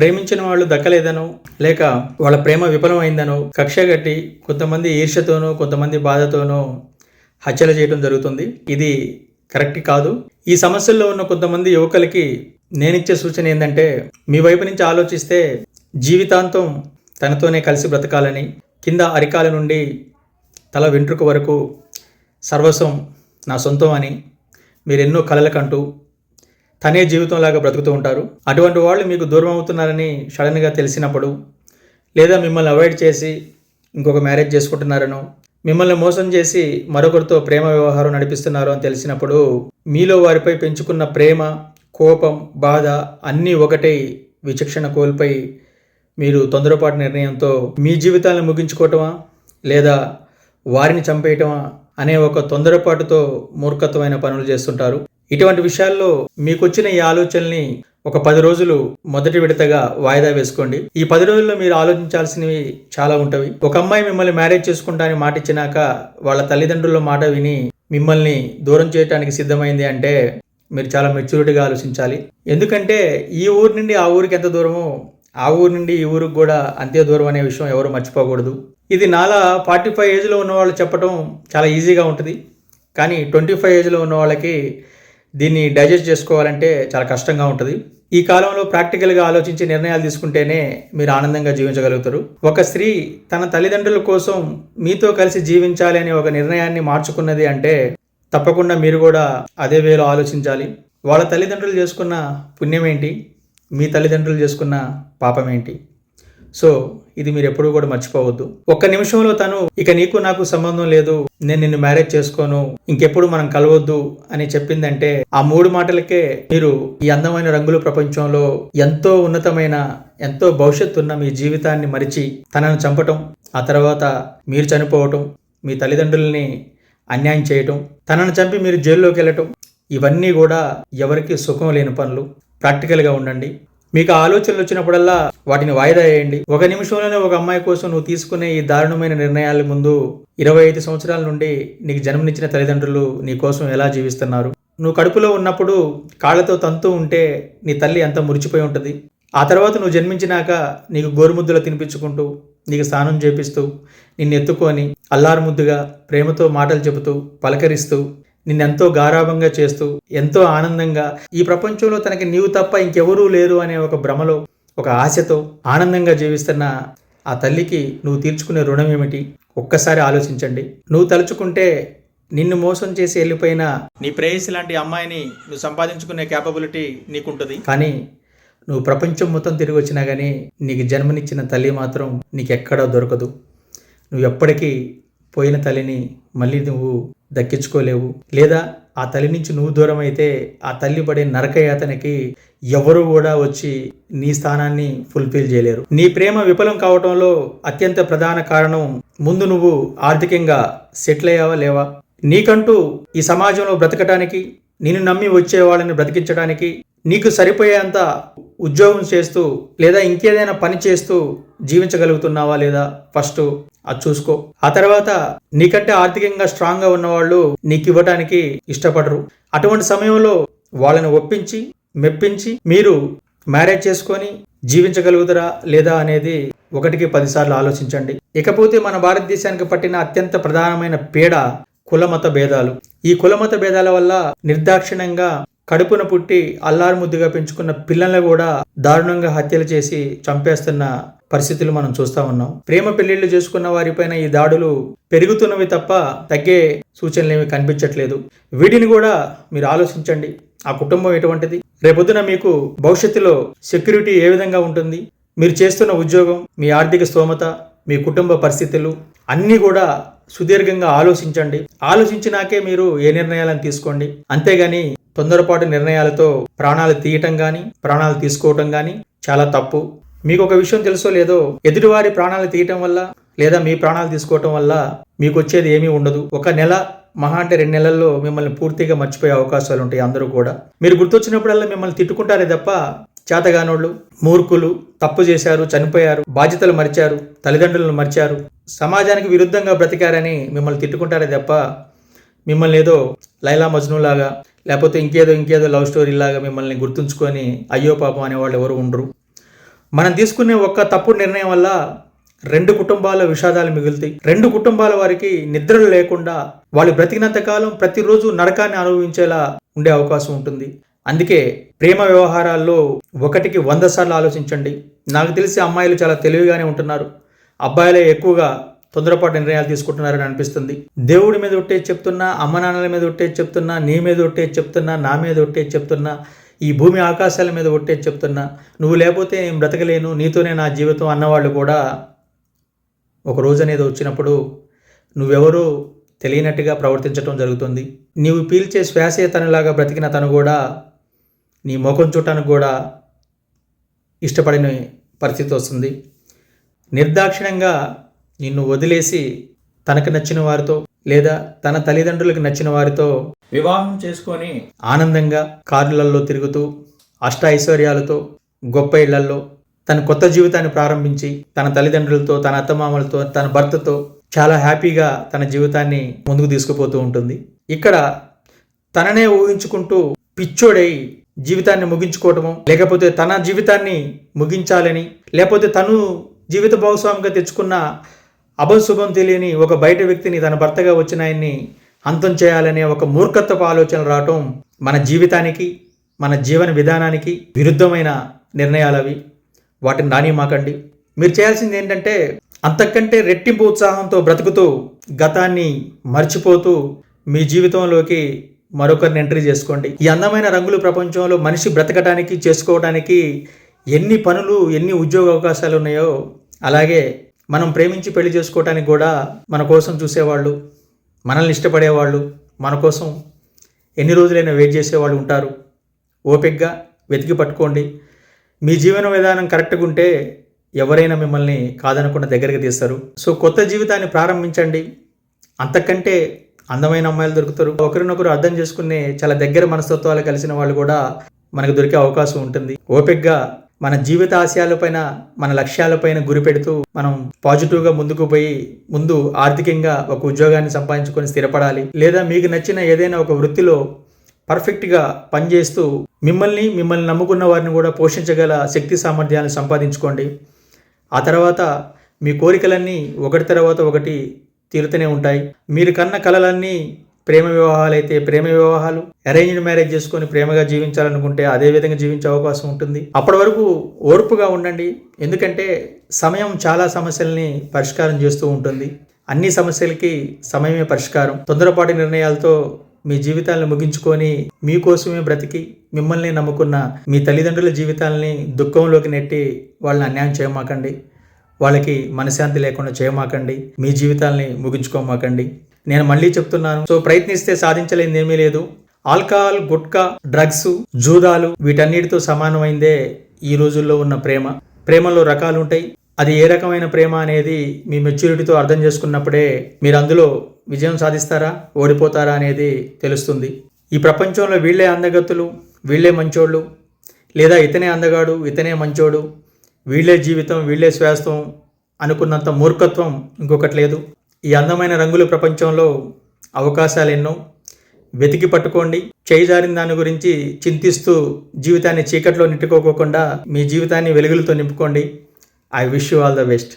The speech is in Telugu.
ప్రేమించిన వాళ్ళు దక్కలేదనో లేక వాళ్ళ ప్రేమ విఫలమైందనో కక్ష కట్టి కొంతమంది ఈర్ష్యతోనో కొంతమంది బాధతోనో హత్యలు చేయడం జరుగుతుంది. ఇది కరెక్ట్ కాదు. ఈ సమస్యల్లో ఉన్న కొంతమంది యువకులకి నేనిచ్చే సూచన ఏంటంటే మీ వైపు నుంచి ఆలోచిస్తే జీవితాంతం తనతోనే కలిసి బ్రతకాలని కింద అరికాల నుండి తల వెంట్రుక వరకు సర్వస్వం నా సొంతం అని మీరెన్నో కలలకంటూ తనే జీవితంలాగా బ్రతుకుతూ ఉంటారు. అటువంటి వాళ్ళు మీకు దూరం అవుతున్నారని సడన్గా తెలిసినప్పుడు లేదా మిమ్మల్ని అవాయిడ్ చేసి ఇంకొక మ్యారేజ్ చేసుకుంటున్నారనో మిమ్మల్ని మోసం చేసి మరొకరితో ప్రేమ వ్యవహారం నడిపిస్తున్నారు అని తెలిసినప్పుడు మీలో వారిపై పెంచుకున్న ప్రేమ కోపం బాధ అన్నీ ఒకటే విచక్షణ కోల్పోయి మీరు తొందరపాటు నిర్ణయంతో మీ జీవితాలను ముగించుకోవటమా లేదా వారిని చంపేయటమా అనే ఒక తొందరపాటుతో మూర్ఖత్వమైన పనులు చేస్తుంటారు. ఇటువంటి విషయాల్లో మీకు వచ్చిన ఈ ఆలోచనల్ని ఒక పది రోజులు మొదటి విడతగా వాయిదా వేసుకోండి. ఈ పది రోజుల్లో మీరు ఆలోచించాల్సినవి చాలా ఉంటవి. ఒక అమ్మాయి మిమ్మల్ని మ్యారేజ్ చేసుకుంటానని మాట ఇచ్చినాక వాళ్ళ తల్లిదండ్రుల మాట విని మిమ్మల్ని దూరం చేయడానికి సిద్ధమైంది అంటే మీరు చాలా మెచ్యూరిటీగా ఆలోచించాలి. ఎందుకంటే ఈ ఊరు నుండి ఆ ఊరికి ఎంత దూరమో ఆ ఊరు నుండి ఈ ఊరికి కూడా అంతే దూరం అనే విషయం ఎవరు మర్చిపోకూడదు. ఇది నాలా ఫార్టీ ఫైవ్ ఏజ్లో ఉన్న వాళ్ళు చెప్పడం చాలా ఈజీగా ఉంటుంది. కానీ ట్వంటీ ఫైవ్ ఏజ్లో ఉన్న వాళ్ళకి దీన్ని డైజెస్ట్ చేసుకోవాలంటే చాలా కష్టంగా ఉంటుంది. ఈ కాలంలో ప్రాక్టికల్గా ఆలోచించి నిర్ణయాలు తీసుకుంటేనే మీరు ఆనందంగా జీవించగలుగుతారు. ఒక స్త్రీ తన తల్లిదండ్రుల కోసం మీతో కలిసి జీవించాలి అనే ఒక నిర్ణయాన్ని మార్చుకున్నది అంటే తప్పకుండా మీరు కూడా అదే వేలో ఆలోచించాలి. వాళ్ళ తల్లిదండ్రులు చేసుకున్న పుణ్యం ఏంటి మీ తల్లిదండ్రులు చేసుకున్న పాపం ఏంటి సో ఇది మీరు ఎప్పుడూ కూడా మర్చిపోవద్దు. ఒక్క నిమిషంలో తను ఇక నీకు నాకు సంబంధం లేదు నేను నిన్ను మ్యారేజ్ చేసుకోను ఇంకెప్పుడు మనం కలవద్దు అని చెప్పిందంటే ఆ మూడు మాటలకే మీరు ఈ అందమైన రంగుల ప్రపంచంలో ఎంతో ఉన్నతమైన ఎంతో భవిష్యత్తు ఉన్న మీ జీవితాన్ని మరిచి తనను చంపటం ఆ తర్వాత మీరు చనిపోవటం మీ తల్లిదండ్రుల్ని అన్యాయం చేయటం తనను చంపి మీరు జైల్లోకి వెళ్ళటం ఇవన్నీ కూడా ఎవరికి సుఖం లేని పనులు. ప్రాక్టికల్గా ఉండండి. మీకు ఆలోచనలు వచ్చినప్పుడల్లా వాటిని వాయిదా వేయండి. ఒక నిమిషంలోనే ఒక అమ్మాయి కోసం నువ్వు తీసుకునే ఈ దారుణమైన నిర్ణయాల ముందు ఇరవై ఐదు సంవత్సరాల నుండి నీకు జన్మనిచ్చిన తల్లిదండ్రులు నీ కోసం ఎలా జీవిస్తున్నారు? నువ్వు కడుపులో ఉన్నప్పుడు కాళ్ళతో తంతు ఉంటే నీ తల్లి ఎంత మురిచిపోయి ఉంటుంది. ఆ తర్వాత నువ్వు జన్మించినాక నీకు గోరుముద్దలు తినిపించుకుంటూ నీకు స్నానం చేపిస్తూ నిన్ను ఎత్తుకొని అల్లారు ముద్దుగా ప్రేమతో మాటలు చెబుతూ పలకరిస్తూ నిన్నెంతో గారాభంగా చేస్తూ ఎంతో ఆనందంగా ఈ ప్రపంచంలో తనకి నీవు తప్ప ఇంకెవరూ లేరు అనే ఒక భ్రమలో ఒక ఆశతో ఆనందంగా జీవిస్తున్న ఆ తల్లికి నువ్వు తీర్చుకునే రుణం ఏమిటి? ఒక్కసారి ఆలోచించండి. నువ్వు తలుచుకుంటే నిన్ను మోసం చేసి వెళ్ళిపోయిన నీ ప్రేయసి లాంటి అమ్మాయిని నువ్వు సంపాదించుకునే క్యాపబిలిటీ నీకుంటుంది. కానీ నువ్వు ప్రపంచం మొత్తం తిరిగి వచ్చినా కానీ నీకు జన్మనిచ్చిన తల్లి మాత్రం నీకెక్కడా దొరకదు. నువ్వు ఎప్పటికీ పోయిన తల్లిని మళ్ళీ నువ్వు దక్కించుకోలేవు. లేదా ఆ తల్లి నుంచి నువ్వు దూరం అయితే ఆ తల్లి పడే నరకయాతనకి ఎవరు కూడా వచ్చి నీ స్థానాన్ని ఫుల్ఫిల్ చేయలేరు. నీ ప్రేమ విఫలం కావటంలో అత్యంత ప్రధాన కారణం ముందు నువ్వు ఆర్థికంగా సెటిల్ అయ్యావా లేవా? నీకంటూ ఈ సమాజంలో బ్రతకటానికి నిన్ను నమ్మి వచ్చే వాళ్ళని బ్రతికించడానికి నీకు సరిపోయేంత ఉద్యోగం చేస్తూ లేదా ఇంకేదైనా పని చేస్తూ జీవించగలుగుతున్నావా లేదా ఫస్ట్ అది చూసుకో. ఆ తర్వాత నీకంటే ఆర్థికంగా స్ట్రాంగ్గా ఉన్నవాళ్ళు నీకు ఇవ్వటానికి ఇష్టపడరు. అటువంటి సమయంలో వాళ్ళని ఒప్పించి మెప్పించి మీరు మ్యారేజ్ చేసుకొని జీవించగలుగుతారా లేదా అనేది ఒకటికి పదిసార్లు ఆలోచించండి. ఇకపోతే మన భారతదేశానికి పట్టిన అత్యంత ప్రధానమైన పీడ కులమత భేదాలు. ఈ కులమత భేదాల వల్ల నిర్దాక్షిణ్యంగా కడుపున పుట్టి అల్లారు ముద్దుగా పెంచుకున్న పిల్లల్ని కూడా దారుణంగా హత్యలు చేసి చంపేస్తున్న పరిస్థితులు మనం చూస్తా ఉన్నాం. ప్రేమ పెళ్ళిళ్ళు చేసుకున్న వారిపైన ఈ దాడులు పెరుగుతున్నవి తప్ప తగ్గే సూచనలు ఏమి కనిపించట్లేదు. వీటిని కూడా మీరు ఆలోచించండి. ఆ కుటుంబం ఎటువంటిది? రేపొద్దున మీకు భవిష్యత్తులో సెక్యూరిటీ ఏ విధంగా ఉంటుంది? మీరు చేస్తున్న ఉద్యోగం మీ ఆర్థిక స్తోమత మీ కుటుంబ పరిస్థితులు అన్నీ కూడా సుదీర్ఘంగా ఆలోచించండి. ఆలోచించినాకే మీరు ఏ నిర్ణయాలను తీసుకోండి. అంతేగాని తొందరపాటు నిర్ణయాలతో ప్రాణాలు తీయటం కానీ ప్రాణాలు తీసుకోవటం కానీ చాలా తప్పు. మీకు ఒక విషయం తెలుసో లేదో ఎదుటివారి ప్రాణాలు తీయటం వల్ల లేదా మీ ప్రాణాలు తీసుకోవటం వల్ల మీకు వచ్చేది ఏమీ ఉండదు. ఒక నెల మహా అంటే రెండు నెలల్లో మిమ్మల్ని పూర్తిగా మర్చిపోయే అవకాశాలు ఉంటాయి అందరూ కూడా. మీరు గుర్తొచ్చినప్పుడల్లా మిమ్మల్ని తిట్టుకుంటారే తప్ప చేతగానోళ్ళు మూర్ఖులు తప్పు చేశారు చనిపోయారు బాధ్యతలు మరిచారు తల్లిదండ్రులను మరిచారు సమాజానికి విరుద్ధంగా బ్రతికారని మిమ్మల్ని తిట్టుకుంటారే తప్ప మిమ్మల్ని ఏదో లైలా మజ్నులాగా లేకపోతే ఇంకేదో ఇంకేదో లవ్ స్టోరీ లాగా మిమ్మల్ని గుర్తుంచుకొని అయ్యో పాపం అనేవాళ్ళు ఎవరు ఉండరు. మనం తీసుకునే ఒక్క తప్పుడు నిర్ణయం వల్ల రెండు కుటుంబాల విషాదాలు మిగులుతాయి. రెండు కుటుంబాల వారికి నిద్రలు లేకుండా వాళ్ళు బ్రతికినంత కాలం ప్రతిరోజు నరకాన్ని అనుభవించేలా ఉండే అవకాశం ఉంటుంది. అందుకే ప్రేమ వ్యవహారాల్లో ఒకటికి వంద సార్లు ఆలోచించండి. నాకు తెలిసి అమ్మాయిలు చాలా తెలివిగానే ఉంటున్నారు. అబ్బాయిలే ఎక్కువగా తొందరపాటు నిర్ణయాలు తీసుకుంటున్నారని అనిపిస్తుంది. దేవుడి మీద ఒట్టే చెప్తున్నా అమ్మ నాన్నల మీద ఒట్టే చెప్తున్నా నీ మీద ఒట్టే చెప్తున్నా నా మీద ఒట్టే చెప్తున్నా ఈ భూమి ఆకాశాల మీద ఒట్టే చెప్తున్నా నువ్వు లేకపోతే నేను బ్రతకలేను నీతోనే నా జీవితం అన్నవాళ్ళు కూడా ఒక రోజు అనేది వచ్చినప్పుడు నువ్వెవరో తెలియనట్టుగా ప్రవర్తించడం జరుగుతుంది. నీవు పీల్చే శ్వాసే తనలాగా బ్రతికిన తను కూడా నీ ముఖం చూడటానికి కూడా ఇష్టపడిన పరిస్థితి వస్తుంది. నిర్దాక్షిణ్యంగా నిన్ను వదిలేసి తనకు నచ్చిన వారితో లేదా తన తల్లిదండ్రులకు నచ్చిన వారితో వివాహం చేసుకొని ఆనందంగా కార్లలో తిరుగుతూ అష్ట ఐశ్వర్యాలతో గొప్ప ఇళ్ళలో తన కొత్త జీవితాన్ని ప్రారంభించి తన తల్లిదండ్రులతో తన అత్తమామలతో తన భర్తతో చాలా హ్యాపీగా తన జీవితాన్ని ముందుకు తీసుకుపోతూ ఉంటుంది. ఇక్కడ తననే ఊహించుకుంటూ పిచ్చోడై జీవితాన్ని ముగించుకోవటము లేకపోతే తన జీవితాన్ని ముగించాలని లేకపోతే తను జీవిత భాగస్వామిగా తెచ్చుకున్న అభశుభం తెలియని ఒక బయట వ్యక్తిని తన భర్తగా వచ్చిన ఆయన్ని అంతం చేయాలనే ఒక మూర్ఖత్వపు ఆలోచన రావటం మన జీవితానికి మన జీవన విధానానికి విరుద్ధమైన నిర్ణయాలు అవి. వాటిని రానిమాకండి. మీరు చేయాల్సింది ఏంటంటే అంతకంటే రెట్టింపు ఉత్సాహంతో బ్రతుకుతూ గతాన్ని మర్చిపోతూ మీ జీవితంలోకి మరొకరిని ఎంట్రీ చేసుకోండి. ఈ అందమైన రంగుల ప్రపంచంలో మనిషి బ్రతకడానికి చేసుకోవడానికి ఎన్ని పనులు ఎన్ని ఉద్యోగ అవకాశాలు ఉన్నాయో అలాగే మనం ప్రేమించి పెళ్ళి చేసుకోవడానికి కూడా మన కోసం చూసేవాళ్ళు మనల్ని ఇష్టపడేవాళ్ళు మన కోసం ఎన్ని రోజులైనా వెయిట్ చేసేవాళ్ళు ఉంటారు. ఓపిక్గా వెతికి పట్టుకోండి. మీ జీవన విధానం కరెక్ట్గా ఉంటే ఎవరైనా మిమ్మల్ని కాదనకుండా దగ్గరికి తీస్తారు. సో కొత్త జీవితాన్ని ప్రారంభించండి. అంతకంటే అందమైన అమ్మాయిలు దొరుకుతారు. ఒకరినొకరు అర్థం చేసుకునే చాలా దగ్గర మనస్తత్వాలు కలిసిన వాళ్ళు కూడా మనకు దొరికే అవకాశం ఉంటుంది. ఓపిక్గా మన జీవిత ఆశయాలపైన మన లక్ష్యాలపైన గురి పెడుతూ మనం పాజిటివ్గా ముందుకు పోయి ముందు ఆర్థికంగా ఒక ఉద్యోగాన్ని సంపాదించుకొని స్థిరపడాలి. లేదా మీకు నచ్చిన ఏదైనా ఒక వృత్తిలో పర్ఫెక్ట్గా పనిచేస్తూ మిమ్మల్ని మిమ్మల్ని నమ్ముకున్న వారిని కూడా పోషించగల శక్తి సామర్థ్యాలను సంపాదించుకోండి. ఆ తర్వాత మీ కోరికలన్నీ ఒకటి తర్వాత ఒకటి తీరుతూనే ఉంటాయి. మీరు కన్న కలలన్నీ ప్రేమ వివాహాలు అయితే ప్రేమ వివాహాలు. అరేంజ్డ్ మ్యారేజ్ చేసుకొని ప్రేమగా జీవించాలనుకుంటే అదే విధంగా జీవించే అవకాశం ఉంటుంది. అప్పటి వరకు ఓర్పుగా ఉండండి. ఎందుకంటే సమయం చాలా సమస్యల్ని పరిష్కారం చేస్తూ ఉంటుంది. అన్ని సమస్యలకి సమయమే పరిష్కారం. తొందరపాటి నిర్ణయాలతో మీ జీవితాలను ముగించుకొని మీకోసమే బ్రతికి మిమ్మల్ని నమ్ముకున్న మీ తల్లిదండ్రుల జీవితాలని దుఃఖంలోకి నెట్టి వాళ్ళని అన్యాయం చేయమాకండి. వాళ్ళకి మనశాంతి లేకుండా చేయమాకండి మీ జీవితాల్ని ముగించుకోమాకండి. నేను మళ్ళీ చెప్తున్నాను సో ప్రయత్నిస్తే సాధించలేని ఏమీ లేదు. ఆల్కహాల్ గుట్కా డ్రగ్స్ జూదాలు వీటన్నిటితో సమానమైందే ఈ రోజుల్లో ఉన్న ప్రేమ. ప్రేమలో రకాలు ఉంటాయి అది ఏ రకమైన ప్రేమ అనేది మీ మెచ్యూరిటీతో అర్థం చేసుకున్నప్పుడే మీరు అందులో విజయం సాధిస్తారా ఓడిపోతారా అనేది తెలుస్తుంది. ఈ ప్రపంచంలో వీళ్ళే అందగత్తులు వీళ్ళే మంచోళ్ళు లేదా ఇతనే అందగాడు ఇతనే మంచోడు వీళ్ళే జీవితం వీళ్ళే శ్వాసం అనుకున్నంత మూర్ఖత్వం ఇంకొకటి లేదు. ఈ అందమైన రంగుల ప్రపంచంలో అవకాశాలు ఎన్నో. వెతికి పట్టుకోండి. చేయజారిన దాని గురించి చింతిస్తూ జీవితాన్ని చీకట్లో నిట్టుకోకుండా మీ జీవితాన్ని వెలుగులతో నింపుకోండి. I wish you all the best.